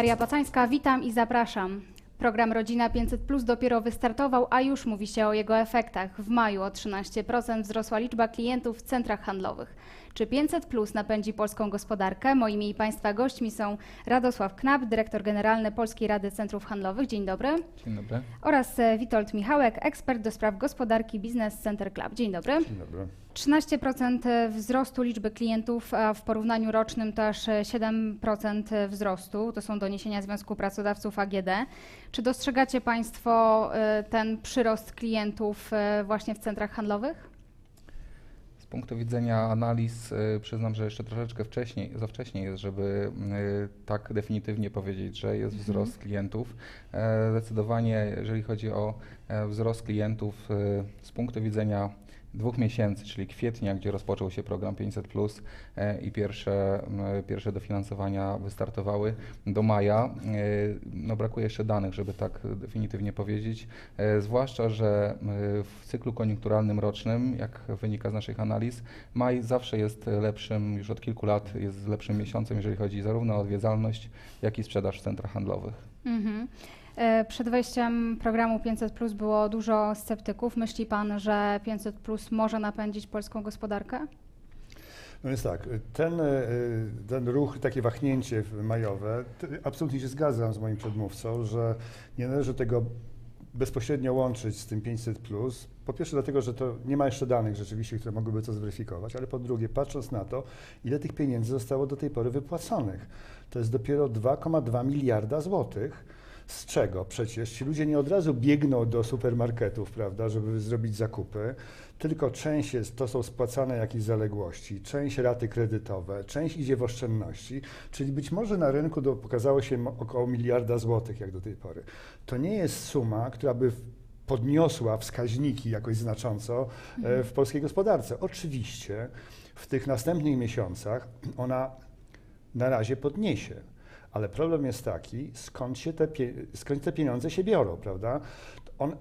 Daria Pacańska, witam i zapraszam. Program Rodzina 500 Plus dopiero wystartował, a już mówi się o jego efektach. W maju o 13% wzrosła liczba klientów w centrach handlowych. Czy 500 Plus napędzi polską gospodarkę? Moimi i Państwa gośćmi są Radosław Knap, dyrektor generalny Polskiej Rady Centrów Handlowych. Dzień dobry. Dzień dobry. Oraz e, Witold Michałek, ekspert do spraw gospodarki Business Center Club. Dzień dobry. Dzień dobry. 13% wzrostu liczby klientów, a w porównaniu rocznym to aż 7% wzrostu. To są doniesienia Związku Pracodawców AGD. Czy dostrzegacie Państwo e, ten przyrost klientów e, właśnie w centrach handlowych? Z punktu widzenia analiz y, przyznam, że jeszcze troszeczkę wcześniej, za wcześnie jest, żeby y, tak definitywnie powiedzieć, że jest Mhm. wzrost klientów. E, Zdecydowanie, jeżeli chodzi o e, wzrost klientów y, z punktu widzenia dwóch miesięcy, czyli kwietnia, gdzie rozpoczął się program 500 e, i pierwsze, pierwsze dofinansowania wystartowały do maja. e, No brakuje jeszcze danych, żeby tak definitywnie powiedzieć, e, zwłaszcza, że w cyklu koniunkturalnym rocznym, jak wynika z naszych analiz, maj zawsze jest lepszym, już od kilku lat jest lepszym miesiącem, jeżeli chodzi zarówno o odwiedzalność, jak i sprzedaż w centrach handlowych. Mhm. E, Przed wejściem programu 500 Plus było dużo sceptyków. Myśli Pan, że 500 Plus może napędzić polską gospodarkę? No więc tak, ten, y, ten ruch, takie wahnięcie majowe, absolutnie się zgadzam z moim przedmówcą, że nie należy tego bezpośrednio łączyć z tym 500. Po pierwsze, dlatego, że to nie ma jeszcze danych rzeczywiście, które mogłyby to zweryfikować, ale po drugie, patrząc na to, ile tych pieniędzy zostało do tej pory wypłaconych. To jest dopiero 2,2 miliarda złotych. Z czego przecież ci ludzie nie od razu biegną do supermarketów, prawda, żeby zrobić zakupy, tylko część jest, to są spłacane jakieś zaległości, część raty kredytowe, część idzie w oszczędności, czyli być może na rynku do, pokazało się około miliarda złotych jak do tej pory. To nie jest suma, która by podniosła wskaźniki jakoś znacząco e, w polskiej gospodarce. Oczywiście w tych następnych miesiącach ona na razie podniesie. Ale problem jest taki, skąd, się te, skąd te pieniądze się biorą, prawda? On,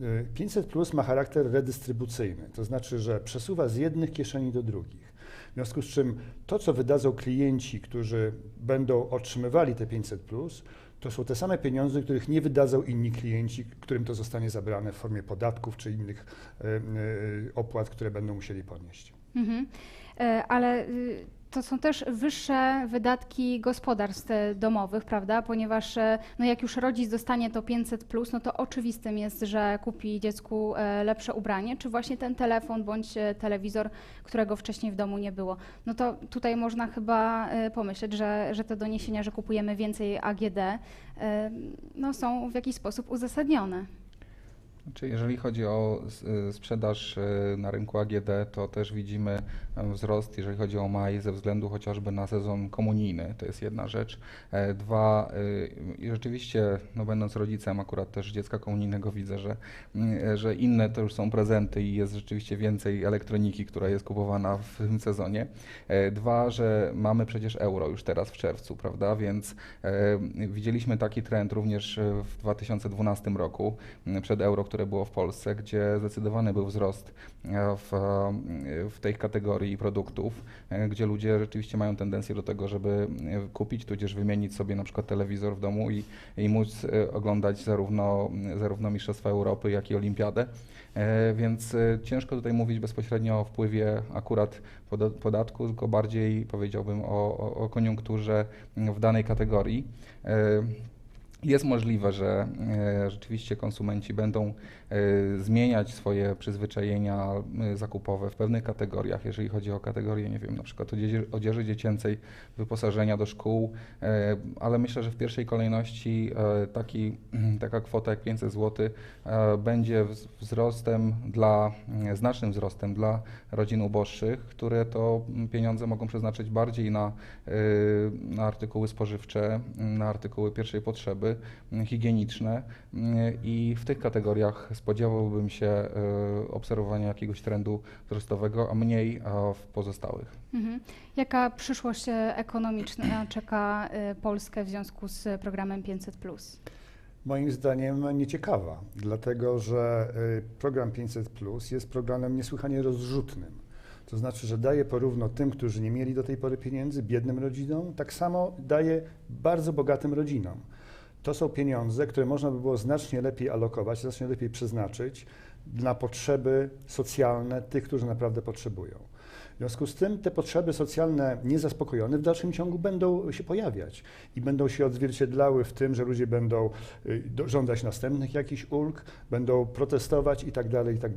y, 500 plus ma charakter redystrybucyjny, to znaczy, że przesuwa z jednych kieszeni do drugich. W związku z czym to, co wydadzą klienci, którzy będą otrzymywali te 500 plus, to są te same pieniądze, których nie wydadzą inni klienci, którym to zostanie zabrane w formie podatków czy innych y, y, opłat, które będą musieli ponieść. Mhm. E, Ale y, to są też wyższe wydatki gospodarstw e, domowych, prawda? Ponieważ e, no jak już rodzic dostanie to 500, no to oczywistym jest, że kupi dziecku e, lepsze ubranie, czy właśnie ten telefon bądź telewizor, którego wcześniej w domu nie było. No to tutaj można chyba pomyśleć, że, że te doniesienia, że kupujemy więcej AGD, no są w jakiś sposób uzasadnione. Znaczy, jeżeli chodzi o y, sprzedaż y, na rynku AGD, to też widzimy e, wzrost, jeżeli chodzi o maj, ze względu chociażby na sezon komunijny. To jest jedna rzecz. E, Dwa, y, rzeczywiście, no będąc rodzicem akurat też dziecka komunijnego, widzę, że, że inne to już są prezenty i jest rzeczywiście więcej elektroniki, która jest kupowana w tym sezonie. E, Dwa, że mamy przecież euro już teraz w czerwcu, prawda? Więc e, widzieliśmy taki trend również w 2012 roku przed euro, które było w Polsce, gdzie zdecydowany był wzrost e, w, e, w tej kategorii produktów, e, gdzie ludzie rzeczywiście mają tendencję do tego, żeby kupić, tudzież wymienić sobie na przykład telewizor w domu i, i móc oglądać zarówno, zarówno Mistrzostwa Europy, jak i Olimpiadę. Więc ciężko tutaj mówić bezpośrednio o wpływie akurat poda- podatku, tylko bardziej powiedziałbym o, o, o koniunkturze w danej kategorii. Jest możliwe, że e, rzeczywiście konsumenci będą e, zmieniać swoje przyzwyczajenia e, zakupowe w pewnych kategoriach, jeżeli chodzi o kategorie, nie wiem, na przykład odzieży, dziecięcej, wyposażenia do szkół, ale myślę, że w pierwszej kolejności taki, taka kwota jak 500 zł będzie wz- wzrostem dla, znacznym wzrostem dla rodzin uboższych, które to pieniądze mogą przeznaczyć bardziej na, na artykuły spożywcze, na artykuły pierwszej potrzeby, higieniczne i w tych kategoriach spodziewałbym się e, obserwowania jakiegoś trendu wzrostowego, a mniej a w pozostałych. Mhm. Jaka przyszłość e, ekonomiczna czeka e, Polskę w związku z programem 500? Moim zdaniem nieciekawa, dlatego że y, program 500 jest programem niesłychanie rozrzutnym. To znaczy, że daje porówno tym, którzy nie mieli do tej pory pieniędzy, biednym rodzinom, tak samo daje bardzo bogatym rodzinom. To są pieniądze, które można by było znacznie lepiej alokować, znacznie lepiej przeznaczyć na potrzeby socjalne tych, którzy naprawdę potrzebują. W związku z tym te potrzeby socjalne niezaspokojone w dalszym ciągu będą się pojawiać i będą się odzwierciedlały w tym, że ludzie będą y, żądać następnych jakichś ulg, będą protestować i tak dalej, i tak.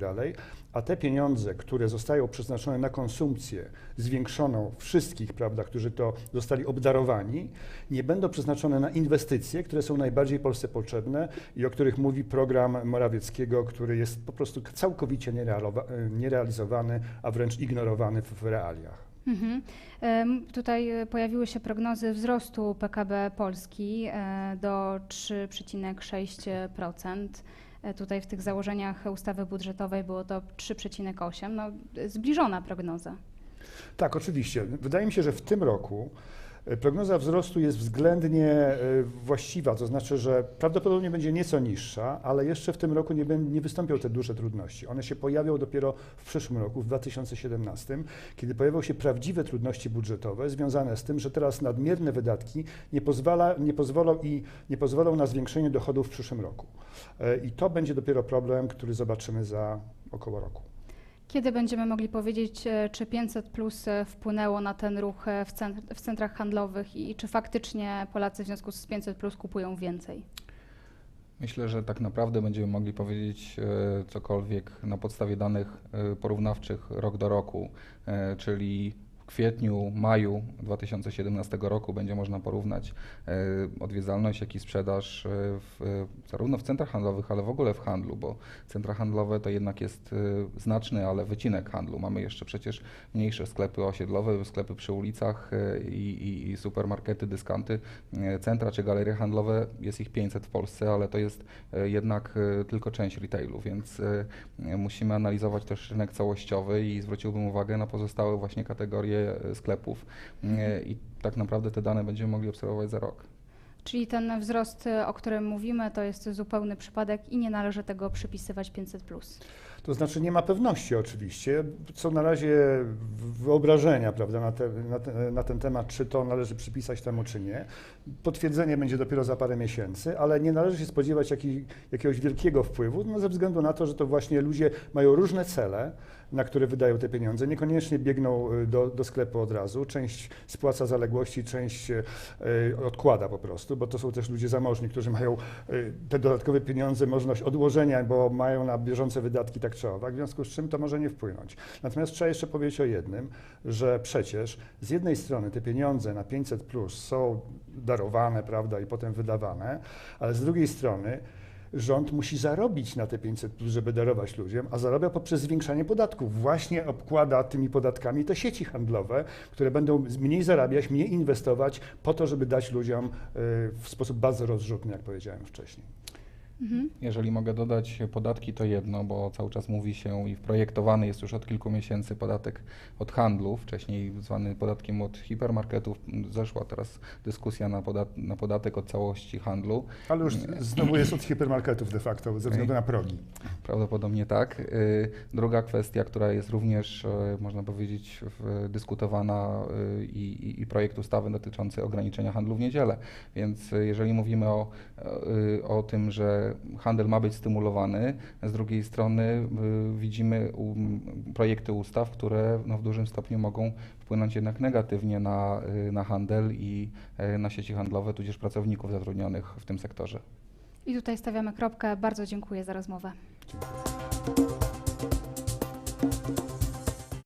A te pieniądze, które zostają przeznaczone na konsumpcję zwiększoną wszystkich, prawda, którzy to zostali obdarowani, nie będą przeznaczone na inwestycje, które są najbardziej Polsce potrzebne i o których mówi program Morawieckiego, który jest po prostu całkowicie nierealowa- nierealizowany, a wręcz ignorowany w, w realiach. Mhm. Tutaj e, pojawiły się prognozy wzrostu PKB Polski e, do 3,6%. E, Tutaj w tych założeniach ustawy budżetowej było to 3,8%. No, zbliżona prognoza. Tak, oczywiście. Wydaje mi się, że w tym roku prognoza wzrostu jest względnie e, właściwa, to znaczy, że prawdopodobnie będzie nieco niższa, ale jeszcze w tym roku nie, nie wystąpią te duże trudności. One się pojawią dopiero w przyszłym roku, w 2017, kiedy pojawią się prawdziwe trudności budżetowe związane z tym, że teraz nadmierne wydatki nie, pozwala, nie, pozwolą, i, nie pozwolą na zwiększenie dochodów w przyszłym roku. E, I to będzie dopiero problem, który zobaczymy za około roku. Kiedy będziemy mogli powiedzieć, e, czy 500 plus e, wpłynęło na ten ruch e, w, cent- w centrach handlowych i czy faktycznie Polacy w związku z 500 plus kupują więcej? Myślę, że tak naprawdę będziemy mogli powiedzieć cokolwiek na podstawie danych porównawczych rok do roku, czyli kwietniu, maju 2017 roku będzie można porównać e, odwiedzalność, jak i sprzedaż e, w, e, zarówno w centrach handlowych, ale w ogóle w handlu, bo centra handlowe to jednak jest znaczny, ale wycinek handlu. Mamy jeszcze przecież mniejsze sklepy osiedlowe, sklepy przy ulicach i, i, supermarkety, dyskanty. Centra czy galerie handlowe, jest ich 500 w Polsce, ale to jest jednak tylko część retailu, więc musimy analizować też rynek całościowy i zwróciłbym uwagę na pozostałe właśnie kategorie sklepów E, i tak naprawdę te dane będziemy mogli obserwować za rok. Czyli ten wzrost, o którym mówimy, to jest zupełny przypadek i nie należy tego przypisywać 500 plus. To znaczy nie ma pewności oczywiście, są na razie wyobrażenia prawda, na, te, na, te, na ten temat, czy to należy przypisać temu, czy nie. Potwierdzenie będzie dopiero za parę miesięcy, ale nie należy się spodziewać jaki, jakiegoś wielkiego wpływu, no, ze względu na to, że to właśnie ludzie mają różne cele, na które wydają te pieniądze. Niekoniecznie biegną y, do, do sklepu od razu. Część spłaca zaległości, część y, odkłada po prostu, bo to są też ludzie zamożni, którzy mają y, te dodatkowe pieniądze, możliwość odłożenia, bo mają na bieżące wydatki tak czy owak, w związku z czym to może nie wpłynąć. Natomiast trzeba jeszcze powiedzieć o jednym, że przecież z jednej strony te pieniądze na 500 plus są darowane, prawda, i potem wydawane, ale z drugiej strony rząd musi zarobić na te 500 plus, żeby darować ludziom, a zarabia poprzez zwiększanie podatków. Właśnie obkłada tymi podatkami te sieci handlowe, które będą mniej zarabiać, mniej inwestować po to, żeby dać ludziom y, w sposób bardzo rozrzutny, jak powiedziałem wcześniej. Mhm. Jeżeli mogę dodać podatki, to jedno, bo cały czas mówi się i projektowany jest już od kilku miesięcy podatek od handlu, wcześniej zwany podatkiem od hipermarketów. Zeszła teraz dyskusja na, podat na podatek od całości handlu. Ale już znowu jest od hipermarketów de facto, ze względu na progi. Prawdopodobnie tak. Y, Druga kwestia, która jest również, y, można powiedzieć, dyskutowana y, i, i- i projekt ustawy dotyczący ograniczenia handlu w niedzielę. Więc jeżeli mówimy o, o tym, że handel ma być stymulowany, z drugiej strony widzimy projekty ustaw, które no, w dużym stopniu mogą wpłynąć jednak negatywnie na, na handel i na sieci handlowe, tudzież pracowników zatrudnionych w tym sektorze. I tutaj stawiamy kropkę. Bardzo dziękuję za rozmowę.